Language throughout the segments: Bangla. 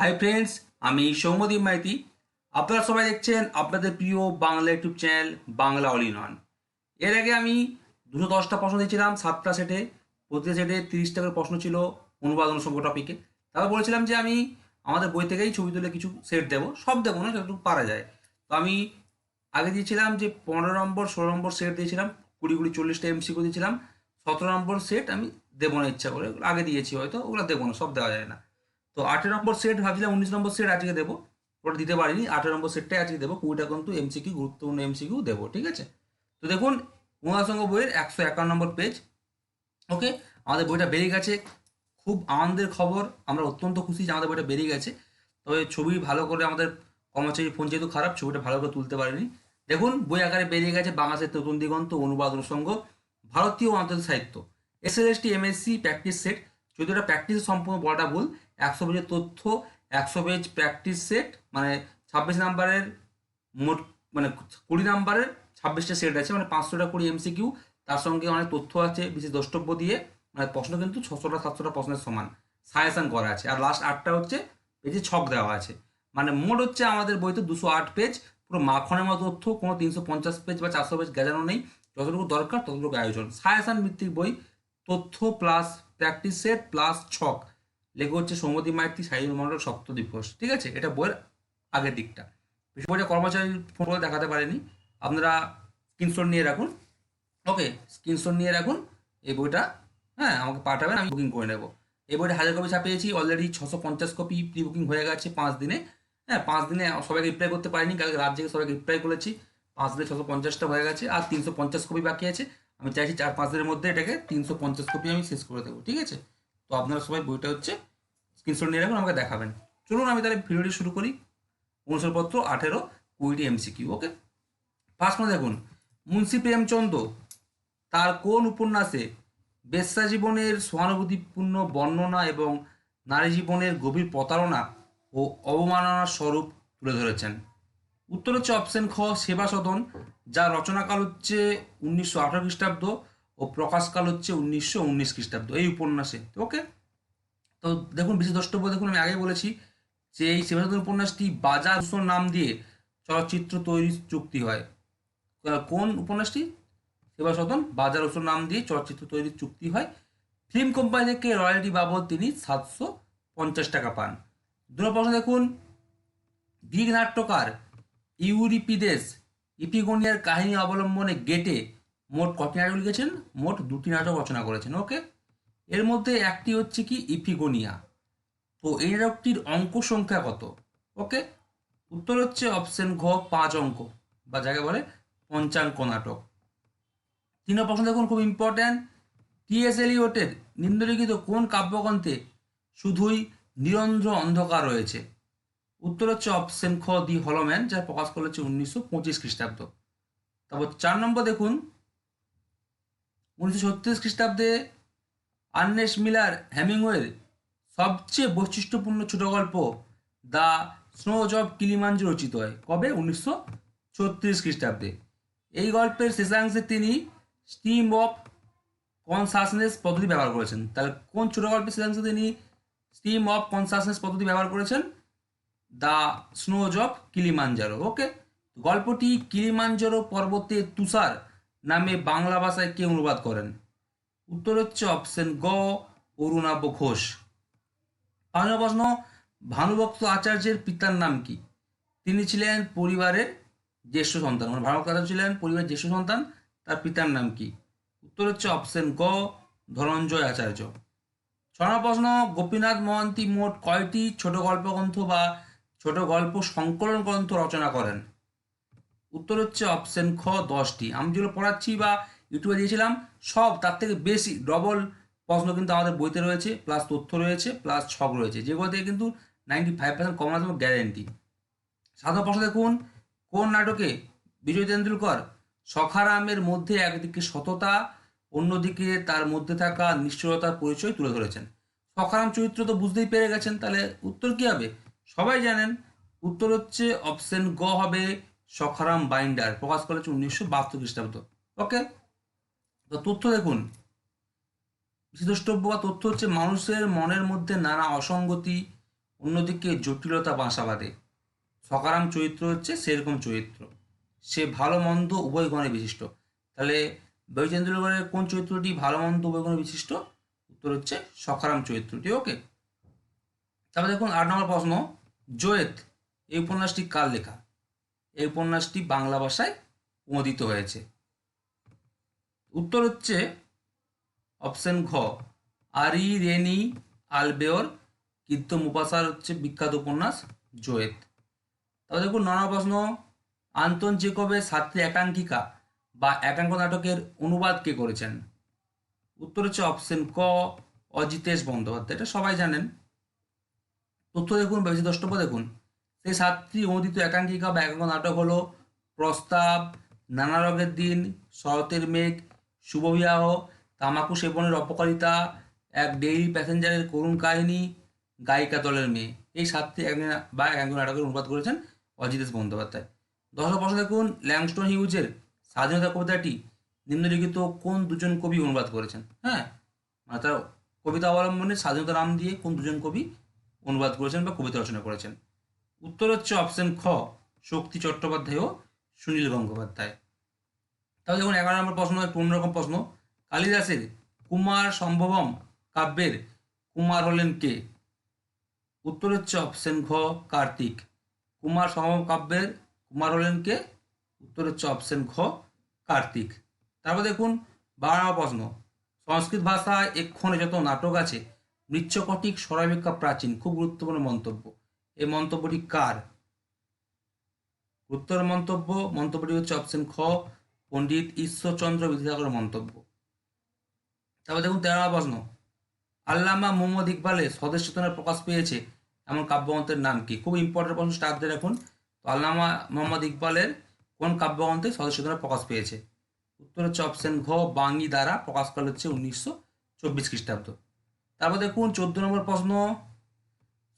হাই ফ্রেন্ডস আমি সৌম্যদীপ মাইতি। আপনারা সবাই দেখছেন আপনাদের প্রিয় Bangla YouTube channel Bangla all in one. এর আগে আমি দুশো দশটা প্রশ্ন দিয়েছিলাম, সাতটা সেটে প্রতি সেটে তিরিশটা করে প্রশ্ন ছিল অনুবাদ অনুসঙ্গ টপিকে তারপর বলেছিলাম যে আমি আমাদের বই থেকেই ছবি তুলে কিছু সেট দেবো, সব দেবো না, যতটুকু পারা যায়। তো আমি আগে দিয়েছিলাম যে পনেরো নম্বর, ষোলো নম্বর সেট দিয়েছিলাম, কুড়ি কুড়ি চল্লিশটা এমসিকিউ দিয়েছিলাম, সতেরো নম্বর সেট আমি দেবো না ইচ্ছা করে আগে দিয়েছি হয়তো, ওগুলো দেবো না, সব দেওয়া যায় না। তো আঠেরো নম্বর সেট ভাবছিলাম উনিশ নম্বর সেট আজকে দেবো ওটা দিতে পারিনি। আঠেরো নম্বর সেটটাই আজকে দেবো, কুড়িটা কিন্তু এমসিকিউ গুরুত্বপূর্ণ এমসিকিউ দেবো, ঠিক আছে? তো দেখুন, মহাসংঘ বইয়ের একশো একান্ন নম্বর পেজ ওকে আমাদের বইটা বেরিয়ে গেছে, খুব আনন্দের খবর, আমরা অত্যন্ত খুশি যে আমাদের বইটা বেরিয়ে গেছে। তবে ছবি ভালো করে আমাদের কর্মচারী ফোন যেহেতু খারাপ, ছবিটা ভালো করে তুলতে পারেনি। দেখুন, বই আকারে বেরিয়ে গেছে বাংলাদেশের নতুন দিগন্ত, অনুবাদ অনুষঙ্গ, ভারতীয় আন্তর্জাতিক সাহিত্য। S L S T MSC practice set যদি ওটা প্র্যাকটিস সম্পূর্ণ বলাটা ভুল, একশো পেজের তথ্য, একশো পেজ প্র্যাকটিস সেট মানে ছাব্বিশ নাম্বারের মোট মানে কুড়ি নাম্বারের ছাব্বিশটা সেট আছে মানে পাঁচশোটা কুড়ি এমসিকিউ তার সঙ্গে অনেক তথ্য আছে, বিশেষ দ্রষ্টব্য দিয়ে মানে প্রশ্ন কিন্তু ছশোটা, সাতশোটা প্রশ্নের সমান। সাজেশন করা আছে। আর লাস্ট আটটা হচ্ছে পেজে ছক দেওয়া আছে। মানে মোট হচ্ছে আমাদের বইতে দুশো আট পেজ, পুরো মাখনের মতো তথ্য, কোনো তিনশো পঞ্চাশ পেজ বা চারশো পেজ গেজানো নেই। যতটুকু দরকার, ততটুকু আয়োজন। সায়াসান ভিত্তিক বই, তথ্য প্লাস প্র্যাকটিস সেট প্লাস ছক লেখা হচ্ছে সৌমদী মাইতি সাহিত্য মন্ডল সপ্তদ্বীপ দিবস। ঠিক আছে? এটা বইয়ের আগের দিকটা। বইটা কর্মচারী ফোন করে দেখাতে পারেনি। আপনারা স্ক্রিনশট নিয়ে রাখুন। ওকে স্ক্রিনশট নিয়ে রাখুন। এই বইটা হ্যাঁ আমাকে পাঠাবেন, আমি বুকিং করে নেব। এই বইটা হাজার কপি ছাপিয়েছি অলরেডি ছশো পঞ্চাশ কপি প্রি বুকিং হয়ে গেছে পাঁচ দিনে। হ্যাঁ পাঁচ দিনে সবাইকে রিপ্লাই করতে পারিনি, কালকে রাত জেগে সবাইকে রিপ্লাই করেছি। পাঁচ দিনে ছশো পঞ্চাশটা হয়ে গেছে, আর তিনশো পঞ্চাশ কপি বাকি আছে। আমি চাইছি চার পাঁচ দিনের মধ্যে এটাকে তিনশো পঞ্চাশ কপি আমি শেষ করে দেবো, ঠিক আছে? তো আপনারা সবাই বইটা হচ্ছে স্ক্রিনশট নিয়ে রাখুন, আমাকে দেখাবেন। চলুন আমি তাহলে ভিডিওটি শুরু করি। অনুসরপত্র আঠেরো কুড়িটি এমসিকিউ ওকে ফার্স্ট দেখুন, মুন্সি প্রেমচন্দ্র তার কোন উপন্যাসে বেশ্যা জীবনের সহানুভূতিপূর্ণ বর্ণনা এবং নারী জীবনের গভীর প্রতারণা ও অবমাননার স্বরূপ তুলে ধরেছেন? উত্তর হচ্ছে অপশন খ, সেবা সদন যার রচনাকাল হচ্ছে উনিশশো আঠারো খ্রিস্টাব্দ ও প্রকাশকাল হচ্ছে উনিশশো উনিশ খ্রিস্টাব্দ, এই উপন্যাসে, ওকে? তো দেখুন, বিশেষ দ্রষ্টব্য দেখুন, আমি আগে বলেছি যে এই সেবা সদন উপন্যাসটি বাজার নাম দিয়ে চলচ্চিত্র তৈরির চুক্তি হয়। কোন উপন্যাসটি? সেবা সদন, বাজার উৎসব নাম দিয়ে চলচ্চিত্র তৈরির চুক্তি হয়। ফিল্ম কোম্পানি থেকে রয়্যালটি বাবদ তিনি সাতশো পঞ্চাশ টাকা পান। দু প্রশ্ন দেখুন গ্রিক নাট্যকার ইউরিপিদেস ইপিগোনিয়ার কাহিনী অবলম্বনে গেটে মোট কটি নাটক লিখেছেন? মোট দুটি নাটক রচনা করেছেন ওকে এর মধ্যে একটি হচ্ছে কি? ইপিগোনিয়া। তো এই নাটকটির অঙ্ক সংখ্যা কত? ওকে উত্তর হচ্ছে অপশন ঘ, পাঁচ অঙ্ক, বা যাকে বলে পঞ্চাঙ্ক নাটক। তিন প্রশ্ন দেখুন, খুব ইম্পর্ট্যান্ট টিএস এলিওটের নিম্নলিখিত কোন কাব্যগ্রন্থে শুধুই নিরন্ধ্র অন্ধকার রয়েছে? উত্তর হচ্ছে অপশন খ দি হলম্যান যা প্রকাশ করেছে উনিশশো পঁচিশ খ্রিস্টাব্দ। তারপর চার নম্বর দেখুন, উনিশশো ছত্রিশ খ্রিস্টাব্দে আর্নেস মিলার হ্যামিংওয়ের সবচেয়ে বৈশিষ্ট্যপূর্ণ ছোট গল্প দ্য স্নোজ অফ কিলিমাঞ্জ রচিত হয়। কবে? উনিশশো ছত্রিশ খ্রিস্টাব্দে। এই গল্পের শেষাংশে তিনি স্টিম অফ কনসাসনেস পদ্ধতি ব্যবহার করেছেন। তাহলে কোন ছোট গল্পের শেষাংশে তিনি স্টিম অফ কনসাসনেস পদ্ধতি ব্যবহার করেছেন? The snows of Kilimanjaro okay গল্পটি কিলিমাঞ্জারো পর্বতে তুষার নামে বাংলা ভাষায় কে অনুবাদ করেন? উত্তর হচ্ছে অপশন গ, অরুণাব ঘোষ। পাঁচ প্রশ্ন, ভানুভক্ত আচার্যের পিতার নাম কি? তিনি ছিলেন পরিবারের জ্যেষ্ঠ সন্তান মানে ভানুভক্ত আচার্য ছিলেন পরিবারের জ্যেষ্ঠ সন্তান, তার পিতার নাম কি? উত্তর হচ্ছে অপশন গ, ধনঞ্জয় আচার্য। ছ প্রশ্ন, গোপীনাথ মহান্তি মোট কয়টি ছোট গল্পগ্রন্থ বা ছোট গল্প সংকলন গ্রন্থ রচনা করেন। উত্তর হচ্ছে অপশন খ দশটি। আমি যেগুলো পড়াচ্ছি বা ইউটিউবে দিয়েছিলাম, সব তার থেকে বেশি ডবল প্রশ্ন কিন্তু আমাদের বইতে রয়েছে প্লাস তথ্য রয়েছে প্লাস ছক রয়েছে। যেগুলো থেকে কিন্তু নাইনটি ফাইভ পার্সেন্ট কম আসবে গ্যারেন্টি সাধারণ প্রশ্ন দেখুন, কোন নাটকে বিজয় তেন্ডুলকর সখারামের মধ্যে একদিকে সততা, অন্যদিকে তার মধ্যে থাকা নিশ্চয়তার পরিচয় তুলে ধরেছেন? সখারাম চরিত্র তো বুঝতেই পেরে গেছেন, তাহলে উত্তর কি হবে? সবাই জানেন, উত্তর হচ্ছে অপশন গ হবে সখারাম বাইন্ডার প্রকাশ করেছে উনিশশো বাহাত্তর খ্রিস্টাব্দ। ওকে তো তথ্য দেখুন। বিশিষ্টব্য বা তথ্য হচ্ছে মানুষের মনের মধ্যে নানা অসঙ্গতি, অন্যদিকে জটিলতা বাসা বাঁধে সকারাম চরিত্র হচ্ছে সেরকম চরিত্র। সে ভালো, মন্দ, উভয় গুণে বিশিষ্ট। তাহলে বৈচেন্দ্র তেন্ডুলকরের কোন চরিত্রটি ভালো, মন্দ, উভয় গুণে বিশিষ্ট? উত্তর হচ্ছে সকারাম চরিত্রটি। ওকে তারপর দেখুন, আট নম্বর প্রশ্ন। জয়েত এই উপন্যাসটি কার লেখা? এই উপন্যাসটি বাংলা ভাষায় অনুদিত হয়েছে। উত্তর হচ্ছে অপশন ঘ, আরি রেনি আলবেওর কীর্ত মুপাসার হচ্ছে বিখ্যাত উপন্যাস জয়েত। তারপর দেখুন, নানা প্রশ্ন। আন্তন জেকবের ছাত্রী একাঙ্কিকা বা একাঙ্ক নাটকের অনুবাদ কে করেছেন? উত্তর হচ্ছে অপশন ক, অজিতেশ বন্দ্যোপাধ্যায়। এটা সবাই জানেন। তথ্য দেখুন বেশি দ্রষ্টব্য দেখুন। সেই সাতটি অনুদিত একাঙ্কিকা বা একাঙ্ক নাটক হলো প্রস্তাব, নানা রঙের দিন, শরতের মেঘ শুভবিবাহ তামাকু সেবনের অপকারিতা, এক ডেইলি প্যাসেঞ্জারের করুণ কাহিনী, গায়িকা দলের মেয়ে। এই সাতটি বা একাঙ্ক নাটকের অনুবাদ করেছেন অজিতেশ বন্দ্যোপাধ্যায়। দশ প্রশ্ন দেখুন ল্যাংস্টন হিউজের স্বাধীনতা কবিতাটি নিম্নলিখিত কোন দুজন কবি অনুবাদ করেছেন? হ্যাঁ মানে তার কবিতা অবলম্বনে স্বাধীনতা নাম দিয়ে কোন দুজন কবি অনুবাদ করেছেন বা কবিতা রচনা করেছেন। উত্তর হচ্ছে অপশন খ, শক্তি চট্টোপাধ্যায় ও সুনীল গঙ্গোপাধ্যায়। তাহলে দেখুন, এগারো নম্বর প্রশ্ন একটু রকম প্রশ্ন। কালিদাসের কুমার সম্ভবম কাব্যের কুমার হলেন কে? উত্তর হচ্ছে অপশন ঘ, কার্তিক। কুমার সম্ভবম কাব্যের কুমার হলেন কে? উত্তর হচ্ছে অপশন ঘ, কার্তিক। তারপর দেখুন, বারো প্রশ্ন। সংস্কৃত ভাষায় এক্ষণে যত নাটক আছে মৃচ্ছকটিক সর্বাপেক্ষা প্রাচীন, খুব গুরুত্বপূর্ণ মন্তব্য। এই মন্তব্যটি কার? উত্তর মন্তব্য, মন্তব্যটি হচ্ছে অপশন খ, পণ্ডিত ঈশ্বরচন্দ্র বিদ্যাসাগরের মন্তব্য। তারপর দেখুন, তেরো প্রশ্ন। আল্লামা মোহাম্মদ ইকবালের স্বদেশ চেতনার প্রকাশ পেয়েছে এমন কাব্যগ্রন্থের নাম কি? খুব ইম্পর্টেন্ট প্রশ্ন, স্টার্ট দিয়ে রাখুন। তো আল্লামা মোহাম্মদ ইকবালের কোন কাব্যগ্রন্থে স্বদেশ চেতনার প্রকাশ পেয়েছে? উত্তর হচ্ছে অপশন ঘ, বাঙি দ্বারা প্রকাশ করা হচ্ছে উনিশশো চব্বিশ খ্রিস্টাব্দ। তারপর দেখুন চোদ্দ নম্বর প্রশ্ন।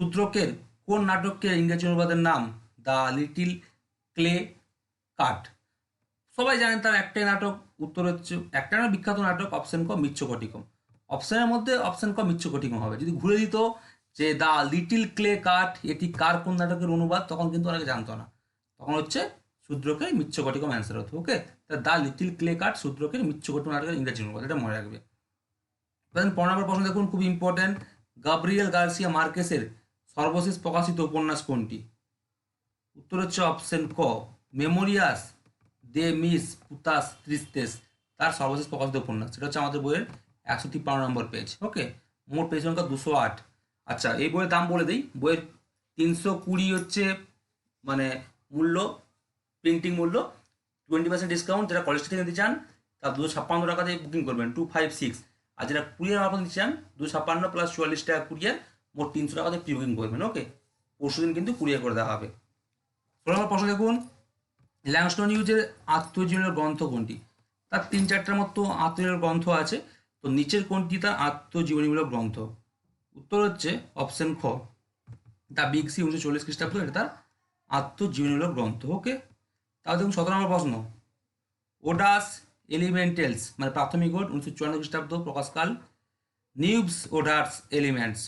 সূত্রকের কোন নাটকের ইংরেজি অনুবাদের নাম দ্য লিটিল ক্লে কাট? সবাই জানেন তার একটাই নাটক, উত্তর হচ্ছে একটা না, বিখ্যাত নাটক, অপশন ক মিচ্ছ কটিকম অপশনের মধ্যে অপশন ক মিচ্ছ কটিকম হবে। যদি ঘুরে দিত যে দ্য লিটিল ক্লে কাট, এটি কার কোন নাটকের অনুবাদ, তখন কিন্তু অনেকে জানতো না। তখন হচ্ছে শূদ্রকে মিচ্ছ কটিকম অ্যান্সার হতো ওকে তা দ্য লিটিল ক্লে কাট শূদ্রকে মিচ্ছ কটিকম নাটকের ইংরেজি অনুবাদ, এটা মনে রাখবে। দেন পনেরো নম্বর প্রশ্ন দেখুন, খুব ইম্পর্টেন্ট গাব্রিয়েল গার্সিয়া মার্কেসের সর্বশেষ প্রকাশিত উপন্যাস কোনটি? উত্তর হচ্ছে অপশন ক মেমোরিয়াস দে মিস পুতাস ত্রিস্তেস তার সর্বশেষ প্রকাশিত উপন্যাস। সেটা হচ্ছে আমাদের বইয়ের একশো তিপ্পান্ন নম্বর পেজ ওকে মোট পেজ সংখ্যা দুশো আট। আচ্ছা এই বইয়ের দাম বলে দিই, বইয়ের তিনশো কুড়ি হচ্ছে মানে মূল্য প্রিন্টিং মূল্য টোয়েন্টি পার্সেন্ট ডিসকাউন্ট যারা কলেজ থেকে নিতে চান, তারা দুশো ছাপ্পান্ন টাকা দিয়ে বুকিং করবেন টু ফাইভ সিক্স আর যারা কুরিয়ার মারফত নিতে চান দুশো ছাপ্পান্ন প্লাস চুয়াল্লিশ টাকা কুরিয়ার মোট তিনশো টাকা দিয়ে প্রি বুকিং করবেন ওকে পরশু দিন কিন্তু কুরিয়ার করে দেওয়া হবে। ষোলো নম্বর প্রশ্ন দেখুন ল্যাংস্টন ইউজের আত্মজীবনের গ্রন্থ কোনটি? তার তিন চারটার মতো আত্মজীবনের গ্রন্থ আছে, তো নিচের কোনটি তার আত্মজীবনীমূলক গ্রন্থ? উত্তর হচ্ছে অপশন খ। দ্য বিগ সি উনিশশো চল্লিশ খ্রিস্টাব্দ এটা তার আত্মজীবনীমূলক গ্রন্থ ওকে তাহলে দেখুন, সতেরো নম্বর প্রশ্ন। ওডাস এলিমেন্টালস মানে প্রাথমিক ওড উনিশশো চুয়ান্ন খ্রিস্টাব্দ, প্রকাশকাল, নিউবস ওডার্স এলিমেন্টস,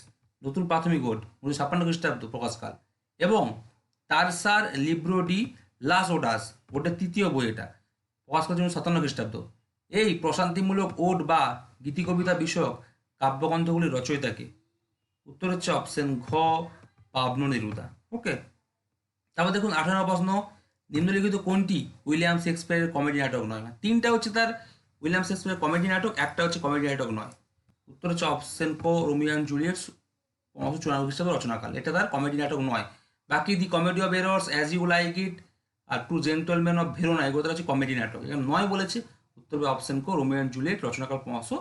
নতুন প্রাথমিক ওড উনিশশো ছাপ্পান্ন খ্রিস্টাব্দ, প্রকাশকাল। এবং টারসার লিব্রোডি লাস ওডাস ওটার তৃতীয় বই এটা প্রকাশ উনিশশো সাতান্ন খ্রিস্টাব্দ। এই প্রশান্তিমূলক ওড বা গীতিকবিতা বিষয়ক কাব্যগ্রন্থগুলির রচয়িতাকে। উত্তর হচ্ছে অপশন ঘ পাবন নিরুদা ওকে তারপর দেখুন, আঠারো প্রশ্ন নিম্নলিখিত কোনটি? উইলিয়াম শেক্সপিয়ারের কমেডি নাটক নয়। না তিনটা হচ্ছে তার উইলিয়াম শেক্সপিয়ারের কমেডি নাটক, একটা হচ্ছে কমেডি নাটক নয়। উত্তর হচ্ছে অপশন ক রোমিয়ান জুলিয়েটস পনেরোশো চুরানব্বই খ্রিস্টাব্দ রচনাকাল। এটা তার কমেডি নাটক নয়। বাকি the comedy of errors, as you like it, R two gentleman of Verona, এগুলো হচ্ছে কমেডি নাটক। এখানে নয় বলেছে, উত্তর হবে অপশন ক রোমিয়ান জুলিয়েট, রচনাকাল পনেরোশো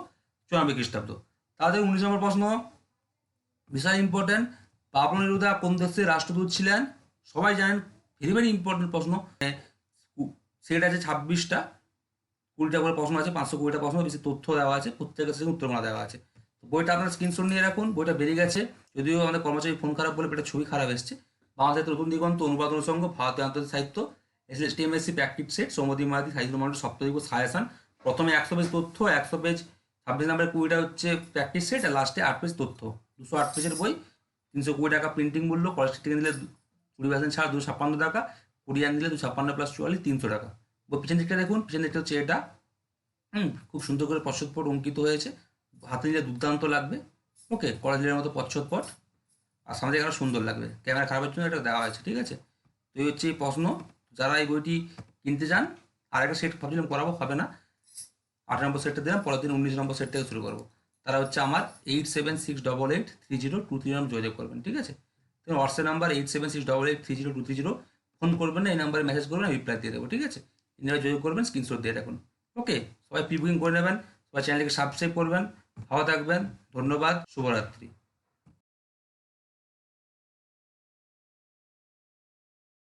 চুরানব্বই খ্রিস্টাব্দ। তাদের উনিশ নম্বর প্রশ্ন বিশাল ইম্পর্টেন্ট পাবন নেরুদা কোন দেশের রাষ্ট্রদূত ছিলেন? সবাই জানেন ভেরি ভেরি ইম্পর্টেন্ট প্রশ্ন। সেট আছে ছাব্বিশটা, কুড়িটা করে প্রশ্ন আছে, পাঁচশো কুড়িটা প্রশ্ন, বেশি তথ্য দেওয়া আছে, প্রত্যেকের সাথে উত্তরমালা দেওয়া আছে। তো বইটা আপনার স্ক্রিনশট নিয়ে রাখুন, বইটা বেরিয়ে গেছে। যদিও আমাদের কর্মচারী ফোন খারাপ বলে এটা ছবি খারাপ এসছে। বাংলাদেশের নতুন দিগন্ত, অনুবাদ অনুসঙ্গ ভারতীয় আন্তর্জাতিক সাহিত্য S S TMSC practice set সৌমদী মাহাদি সাহিত্য মন্ডল সপ্তাহিক সায়াসান প্রথমে একশো পেজ তথ্য, একশো পেজ ছাব্বিশ নাম্বার কুড়িটা হচ্ছে প্র্যাকটিস সেট আর লাস্টে আট পেজ তথ্য। দুশো আট পেজের বই, তিনশো কুড়ি টাকা প্রিন্টিং মূল্য কলেজ থেকে নিলে কুড়ি পার্সেন্ট ছাড় দুশো ছাপ্পান্ন টাকা কুড়িয়ান নিলে দুশো ছাপ্পান্ন প্লাস চুয়াল্লিশ, তিনশো টাকা। বা পিছন দিকটা দেখুন, পিছন দিকটা হচ্ছে এটা। হুম, খুব সুন্দর করে পশ্চাৎপট অঙ্কিত হয়েছে। হাতে নিলে দুর্দান্ত লাগবে। ওকে কলেজের মতো পশ্চাৎপট আর সামনে আরও সুন্দর লাগবে। ক্যামেরা খারাপের জন্য এটা দেওয়া হয়েছে, ঠিক আছে? তো এই হচ্ছে এই প্রশ্ন। যারা এই বইটি কিনতে চান আর একটা সেট ভাবছিলাম করাবো, হবে না। আট নম্বর সেটটা দিলাম, পরের দিন উনিশ নম্বর সেট থেকে শুরু করব। তারা হচ্ছে আমার eight seven six double eight three zero two three নাম যোগাযোগ করবেন, ঠিক আছে? তো WhatsApp number eight seven six double eight three zero two three zero phone করবেন না, এই নাম্বারে মেসেজ করবেন, আমি রিপ্লাই দিয়ে দেবো, ঠিক আছে? ইনারা যোগাযোগ করবেন স্ক্রিনশট দিয়ে রাখুন ওকে সবাই প্রি বুকিং করে নেবেন, সবাই চ্যানেলকে সাবস্ক্রাইব করবেন, ভালো থাকবেন, ধন্যবাদ, শুভরাত্রি।